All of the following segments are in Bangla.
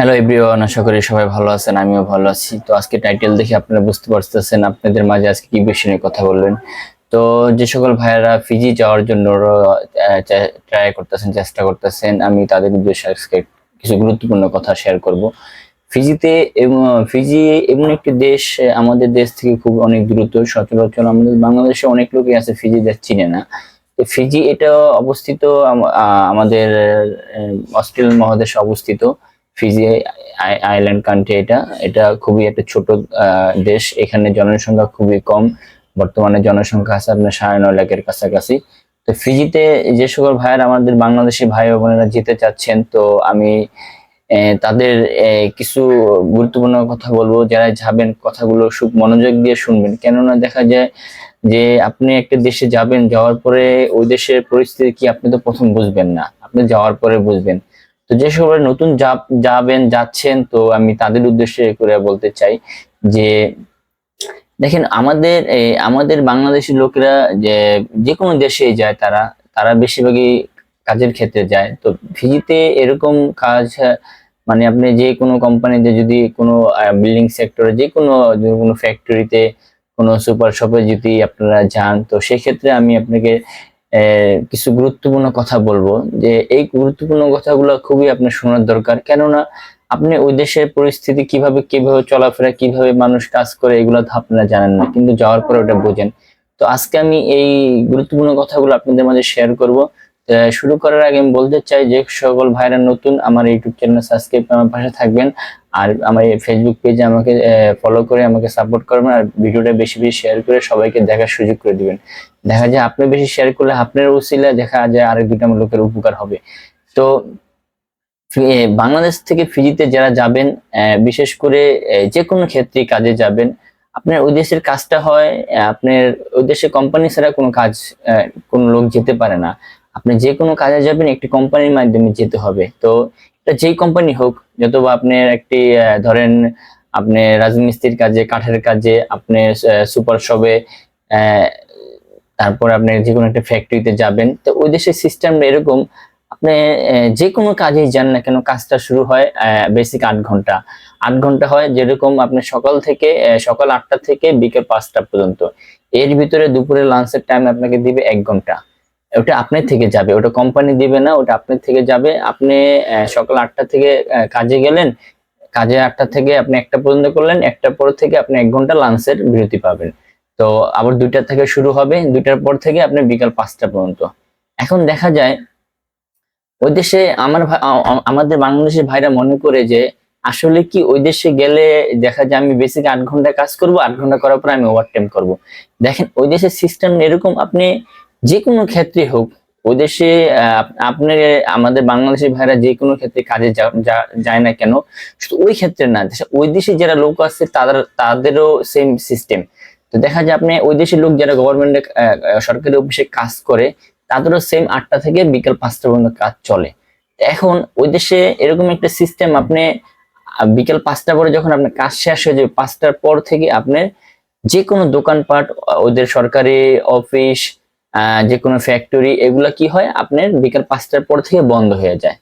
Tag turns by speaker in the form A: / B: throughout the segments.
A: হ্যালো এভরিওয়ান আশা করি সবাই ভালো আছেন, আমিও ভালো আছি। তো আজকে টাইটেল দেখে আপনারা বুঝতে পারতেছেন আপনাদের মাঝে আজকে কি বিষয় নিয়ে কথা বলবেন। তো যে সকল ভাইয়েরা ফিজি যাওয়ার জন্য ট্রাই করতেছেন, চেষ্টা করতেছেন, আমি তাদের উদ্দেশ্যে আজকে কিছু গুরুত্বপূর্ণ কথা শেয়ার করব। ফিজিতে ফিজি এমন একটি দেশ, আমাদের দেশ থেকে খুব অনেক দ্রুত, সচরাচর আমাদের বাংলাদেশে অনেক লোকই আছে ফিজি দেশ চিনে না। তো ফিজি এটা অবস্থিত, আম- আমাদের অস্ট্রেলিয়ান মহাদেশে অবস্থিত। ফিজি আইল্যান্ড কান্ট্রি এটা। এটা খুবই একটা ছোট দেশ। এখানে জনসংখ্যা খুবই কম। বর্তমানে জনসংখ্যা আছে আপনার সাড়ে নয় লাখের কাছাকাছি। তো ফিজিতে যে সকল ভাইয়ের আমাদের বাংলাদেশি ভাই বোনেরা যেতে চাচ্ছেন, তো আমি তাদের কিছু গুরুত্বপূর্ণ কথা বলব। যারা যাবেন, কথাগুলো সুখ মনোযোগ দিয়ে শুনবেন। কেননা দেখা যায় যে আপনি একটা দেশে যাবেন, যাওয়ার পরে ওই দেশের পরিস্থিতি কি আপনি তো প্রথম বুঝবেন না। আপনি যাওয়ার পরে বুঝবেন। তো যে সকল নতুন যাবেন, যাচ্ছেন, তো আমি তাদের উদ্দেশ্যে করে বলতে চাই যে, দেখেন আমাদের আমাদের বাংলাদেশি লোকেরা যে যে কোনো দেশে যায় তারা তারা বেশিরভাগই কাজের ক্ষেত্রে যায়। তো ফিজিতে এরকম কাজ মানে আপনি যে কোনো কোম্পানিতে যদি কোনো বিল্ডিং সেক্টরে যে কোনো কোনো ফ্যাক্টরিতে কোনো সুপার শপে যদি আপনারা যান, তো সেক্ষেত্রে আমি আপনাকে কিছু গুরুত্বপূর্ণ কথা বলব যে এই গুরুত্বপূর্ণ কথাগুলো খুবই আপনার শোনার দরকার। কেননা আপনি ওই দেশের পরিস্থিতি কীভাবে কীভাবে চলাফেরা, কীভাবে মানুষ কাজ করে, এগুলো তো আপনারা জানেন না, কিন্তু যাওয়ার পরে ওটা বোঝেন। তো আজকে আমি এই গুরুত্বপূর্ণ কথাগুলো আপনাদের মাঝে শেয়ার করব। শুরু করার আগে আমি বলতে চাই যে সকল ভাইরা নতুন আমার ইউটিউব চ্যানেল সাবস্ক্রাইব আমার পাশে থাকবেন। আর আমার ফেসবুক পেজে আমাকে ফলো করে আমাকে সাপোর্ট করবেন আর ভিডিওটা বেশি বেশি শেয়ার করে সবাইকে দেখার সুযোগ করে দিবেন। দেখা যায় আপনি বেশি শেয়ার করলে আপনার উচিলে দেখা যায় আরেক দুটা লোকের উপকার হবে। তো বাংলাদেশ থেকে ফিজিতে যারা যাবেন বিশেষ করে যে কোনো ক্ষেত্রে কাজে যাবেন, আপনার ওই দেশের কাজটা হয় আপনার দেশে কোম্পানি ছাড়া কোনো কাজ কোনো লোক যেতে পারে না। আপনি যে কোনো কাজে যাবেন, একটি কোম্পানির মাধ্যমে যেতে হবে। তো এটা যেই কোম্পানি হোক যত বা আপনার একটি ধরেন আপনি রাজমিস্ত্রির কাজে, কাঠের কাজে, আপনি সুপার শপে তারপর আপনি যে কোনো একটা ফ্যাক্টরিতে যাবেন, তো ওই দেশের সিস্টেম এরকম, আপনি যে কোনো কাজেই যান না কেন, কাজটা শুরু হয় বেসিক আট ঘণ্টা। আট ঘণ্টা হয় যেরকম আপনি সকাল থেকে সকাল আটটা থেকে বিকেল পাঁচটা পর্যন্ত। এর ভিতরে দুপুরে লাঞ্চের টাইম আপনাকে দিবে এক ঘণ্টা। ওটা আপনার থেকে যাবে। ওটা কোম্পানি দিবে না, ওটা আপনার থেকে যাবে। আপনি সকাল আটটা থেকে কাজে গেলেন, কাজে আটটা থেকে আপনি একটা পর্যন্ত করলেন, একটা পর থেকে আপনি এক ঘণ্টা লাঞ্চের বিরতি পাবেন। তো আবার দুইটা থেকে শুরু হবে, দুইটার পর থেকে আপনি বিকাল পাঁচটা পর্যন্ত। এখন দেখা যায়, ওই দেশে আমার আমাদের বাংলাদেশের ভাইরা মনে করে যে, আসলে কি ওই দেশে গেলে দেখা যায় আমি বেসিক আট ঘণ্টা কাজ করব, আট ঘণ্টা করার পর আমি ওভার টাইম করব। দেখেন, ওই দেশের সিস্টেম এরকম, আপনি যে কোনো ক্ষেত্রে হোক ওই দেশে আহ, আপনি আমাদের বাংলাদেশের ভাইরা যে কোনো ক্ষেত্রে কাজে যায় না কেন শুধু ওই ক্ষেত্রে না ওই দেশে যারা লোক আছে তাদের তাদেরও সেম সিস্টেম তো দেখা যায় আপনি ওই দেশের লোক যারা গভর্নমেন্টে সরকারি অফিসে কাজ করে তাদেরও সেম আটটা থেকে বিকেল পাঁচটা পর্যন্ত কাজ চলে। এখন ওই দেশে এরকম একটা সিস্টেম আপনি বিকেল পাঁচটা পরে যখন আপনার কাজ শেষ হয়ে যাবে পাঁচটার পর থেকে আপনার যে কোনো দোকানপাট ওদের সরকারি অফিস যে কোনো ফ্যাক্টরি এগুলা কি হয়? আপনার বিকেল পাঁচটার পর থেকে বন্ধ হয়ে যায়।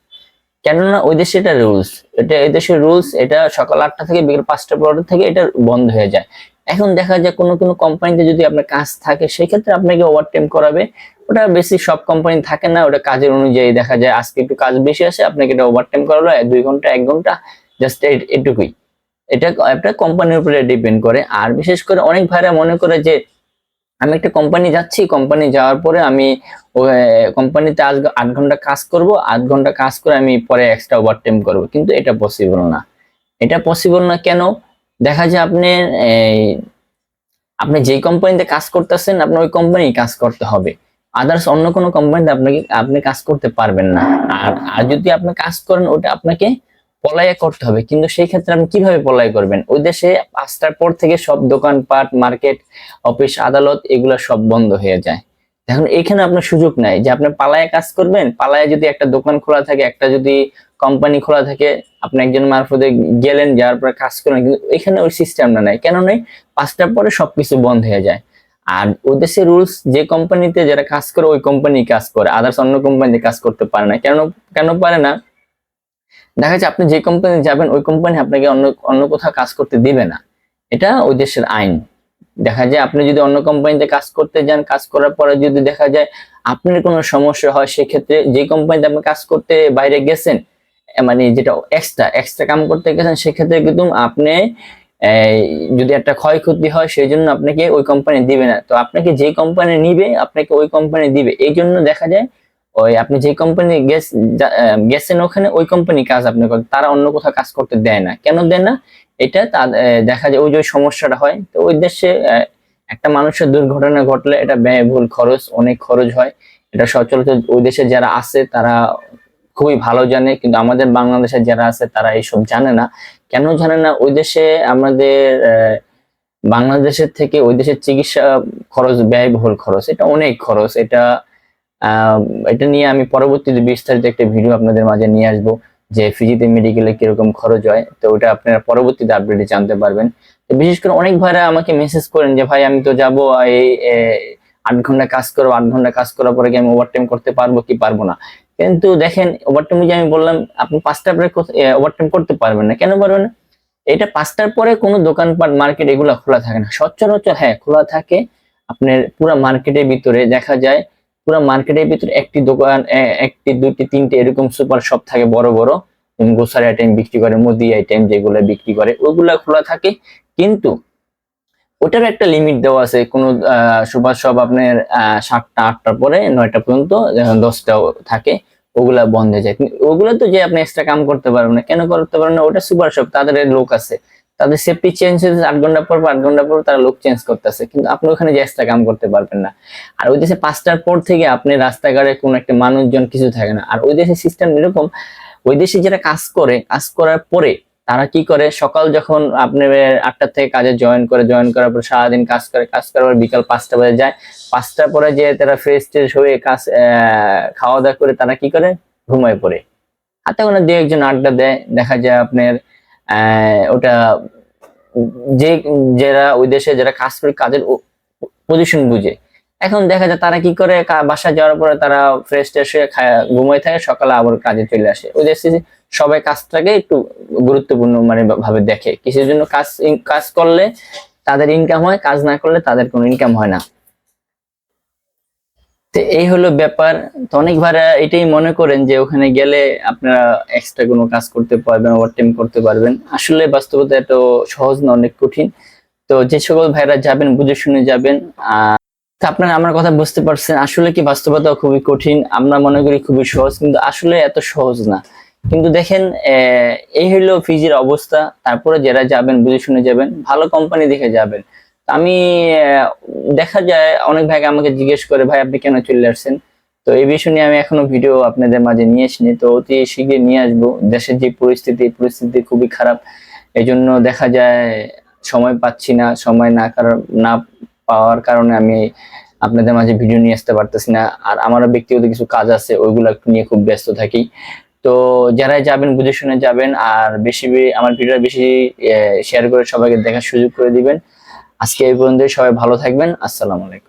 A: কেননা ওই দেশে এটা রুলস এটা ওই দেশের রুলস এটা সকাল আটটা থেকে বিকেল পাঁচটা পর থেকে এটা বন্ধ হয়ে যায়। এখন দেখা যায় কোনো কোনো কোম্পানিতে যদি আপনার কাজ থাকে, সেক্ষেত্রে আপনাকে ওভারটাইম করাবে। ওটা বেশি সব কোম্পানি থাকে না, ওটা কাজের অনুযায়ী দেখা যায়। আজকে একটু কাজ বেশি আছে, আপনাকে এটা ওভারটাইম করালো দুই ঘণ্টা, এক ঘণ্টা জাস্ট এটুকুই। এটা, একটা কোম্পানির উপরে ডিপেন্ড করে। আর বিশেষ করে অনেক ভাইরা মনে করে যে আমি একটা কোম্পানি যাচ্ছি কোম্পানি যাওয়ার পরে আমি কোম্পানিতে আজ আট ঘণ্টা কাজ করব, আট ঘণ্টা কাজ করে আমি পরে এক্সট্রা ওভারটাইম করব। কিন্তু এটা পসিবল না। এটা পসিবল না কেন? দেখা যায় আপনি আপনি যেই কোম্পানিতে কাজ করতেছেন, আপনার ওই কোম্পানি কাজ করতে হবে। আদার্স অন্য কোনো কোম্পানিতে আপনাকে, আপনি কাজ করতে পারবেন না। আর আর যদি আপনি কাজ করেন, ওটা আপনাকে পলাইয়া করতে হবে। কিন্তু সেই ক্ষেত্রে আপনি কীভাবে পলাই করবেন? ওই দেশে পাঁচটার পর থেকে সব দোকানপাট, মার্কেট, অফিস, আদালত এগুলো সব বন্ধ হয়ে যায়। এখন এখানে আপনার সুযোগ নাই যে আপনি পালায়া কাজ করবেন, পালায়া যদি একটা দোকান খোলা থাকে, একটা যদি কোম্পানি খোলা থাকে, আপনি একজন মারফতে গেলেন, যাওয়ার পরে কাজ করেন কিন্তু এখানে ওই সিস্টেমটা নাই। কেন নেই? পাঁচটার পরে সবকিছু বন্ধ হয়ে যায়। আর ওই দেশে রুলস যে কোম্পানিতে যারা কাজ করে, ওই কোম্পানি কাজ করে। আদার্স অন্য কোম্পানিতে কাজ করতে পারে না। কেন কেন পারে না? দেখা যাচ্ছে আপনি যে কোম্পানি যাবেন, ওই কোম্পানি আপনাকে অন্য অন্য কোথাও কাজ করতে দিবে না। এটা ওই দেশের আইন। দেখা যায় আপনি যদি অন্য কোম্পানিতে কাজ করতে যান, কাজ করার পরে যদি দেখা যায় আপনার কোনো সমস্যা হয়, সেক্ষেত্রে যে কোম্পানিতে আপনি কাজ করতে বাইরে গেছেন মানে যেটা এক্সট্রা এক্সট্রা কাম করতে গেছেন, সেক্ষেত্রে কিন্তু আপনি যদি একটা ক্ষয়ক্ষতি হয় সেই জন্য আপনাকে ওই কোম্পানি দিবে না। তো আপনাকে যে কোম্পানি নিবে, আপনাকে ওই কোম্পানি দিবে। এই জন্য দেখা যায় ওই আপনি যে কোম্পানি গেছেন ওখানে ওই কোম্পানি কাজ আপনি তারা অন্য কোথাও কাজ করতে দেয় না। কেন দেয় না? এটা দেখা যায় ওই যে সমস্যাটা হয়। তো ওই দেশে একটা মানুষের দুর্ঘটনা ঘটলে এটা ব্যয়বহুল খরচ, অনেক খরচ হয়। এটা সচরাচর ওই দেশে যারা আছে, তারা খুবই ভালো জানে, কিন্তু আমাদের বাংলাদেশে যারা আছে, তারা এইসব জানে না। কেন জানে না? ওই দেশে আমাদের বাংলাদেশের থেকে ওই দেশের চিকিৎসা খরচ ব্যয়বহুল খরচ, এটা অনেক খরচ। এটা এটা নিয়ে আমি পরবর্তীতে বিস্তারিত একটা ভিডিও আপনাদের মাঝে নিয়ে আসব যে ফিজিতে মেডিকেলে কীরকম খরচ হয়। তো ওটা আপনারা পরবর্তীতে আপডেটে জানতে পারবেন। তো বিশেষ করে অনেক ভাইরা আমাকে মেসেজ করেন যে, ভাই, আমি তো যাব, এই আট ঘণ্টা কাজ করব, আট ঘণ্টা কাজ করার পরে কি আমি ওভারটাইম করতে পারব কি পারব না? কিন্তু দেখেন ওভারটাইম যে আমি বললাম, আপনি পাঁচটার পরে ওভারটাইম করতে পারবেন না। কেন পারবেন না? এটা পাঁচটার পরে কোনো দোকানপাট মার্কেট এগুলো খোলা থাকে না। সচরাচর হ্যাঁ খোলা থাকে। আপনার পুরো মার্কেটের ভিতরে দেখা যায় পুরো মার্কেটের ভিতরে একটি দোকান একটি দুটি তিনটে এরকম সুপার শপ থাকে বড় বড়। গ্রোসারি আইটেম বিক্রি করে, মুদি আইটেম যেগুলো বিক্রি করে, ওগুলা খোলা থাকে। কিন্তু ওটার একটা লিমিট দেওয়া আছে। কোন সুপার শপ আপনার সাতটা, আটটার পরে নয়টা পর্যন্ত দশটাও থাকে, ওগুলা বন্ধ হয়ে যায়। ওগুলো তো যে আপনি এক্সট্রা কাম করতে পারবেন না। কেন করতে পারবেন না? ওটা সুপার শপ, তাদের লোক আছে। তাদের সেফটি চেঞ্জ হয়েছে। আট ঘণ্টা পর পর, আট ঘণ্টা পর তারা লোক চেঞ্জ করতেছে। কিন্তু আপনি ওখানে যে এক্সট্রা কাম করতে পারবেন না। আর ওই দেশে পাঁচটার পর থেকে আপনি রাস্তাঘাটে কোনো একটা মানুষজন কিছু থাকে না। আর ওই দেশের সিস্টেম এরকম, ওই দেশে যারা কাজ করে, কাজ করার পরে তারা কি করে? সকাল যখন আপনি আটটা থেকে কাজে জয়েন করে জয়েন করার পর সারাদিন কাজ করে, কাজ করার পর বিকাল পাঁচটা বাজে যায়, পাঁচটার পরে যে তারা ফ্রেশ ট্রেশ হয়ে কাজ খাওয়া দাওয়া করে তারা কি করে? ঘুমায় পড়ে। হাতে কোনো দু একজন আড্ডা দেয়, দেখা যায় আপনার ওটা যে, যারা ওই দেশে যারা কাজ করে, কাজের পজিশন বুঝে। এখন দেখা যায় তারা কি করে, কা- বাসা যাওয়ার পরে তারা ফ্রেশ ট্রেশ হয়ে ঘুমায় থাকে, সকালে আবার কাজে চলে আসে। ওই দেশে সবাই কাজটাকে একটু গুরুত্বপূর্ণ মানে ভাবে দেখে। কিসের জন্য কাজ কাজ করলে তাদের ইনকাম হয়, কাজ না করলে তাদের কোনো ইনকাম হয় না। তো এই হলো ব্যাপার। তো অনেক ভাইরা এটাই মনে করেন যে ওখানে গেলে আপনারা এক্সট্রা কোনো কাজ করতে পারবেন ওভারটাইম করতে পারবেন। আসলে বাস্তবতা এত সহজ না, অনেক কঠিন। তো যে সকল ভাইরা যাবেন, বুঝে শুনে যাবেন আহ আপনারা আমার কথা বুঝতে পারছেন। আসলে কি বাস্তবতা খুবই কঠিন, আমরা মনে করি খুবই সহজ, কিন্তু আসলে এত সহজ না। কিন্তু দেখেন এই হলো ফিজির অবস্থা, তারপরে যারা যাবেন, বুঝে শুনে যাবেন, ভালো কোম্পানি দেখে যাবেন। আমি দেখা যায়, অনেক ভাই আমাকে জিজ্ঞেস করে, ভাই, আপনি কেন চলে আসছেন? তো এই বিষয় নিয়ে আমি এখনও ভিডিও আপনাদের মাঝে নিয়ে আসিনি, তো অতি শীঘ্রই নিয়ে আসব। দেশের যে পরিস্থিতি পরিস্থিতি খুবই খারাপ এই জন্য দেখা যায়, সময় পাচ্ছি না, সময় না কারণ না পাওয়ার কারণে আমি আপনাদের মাঝে ভিডিও নিয়ে আসতে পারতেছি না। আর আমারও ব্যক্তিগত কিছু কাজ আছে, ওইগুলো একটু নিয়ে খুব ব্যস্ত থাকি। তো যারাই যাবেন বুঝে শুনে যাবেন, আর বেশি আমার ভিডিও বেশি শেয়ার করে সবাইকে দেখার সুযোগ করে দিবেন। আজকে এই পর্যন্ত সবাই ভালো থাকবেন। আসসালামু আলাইকুম।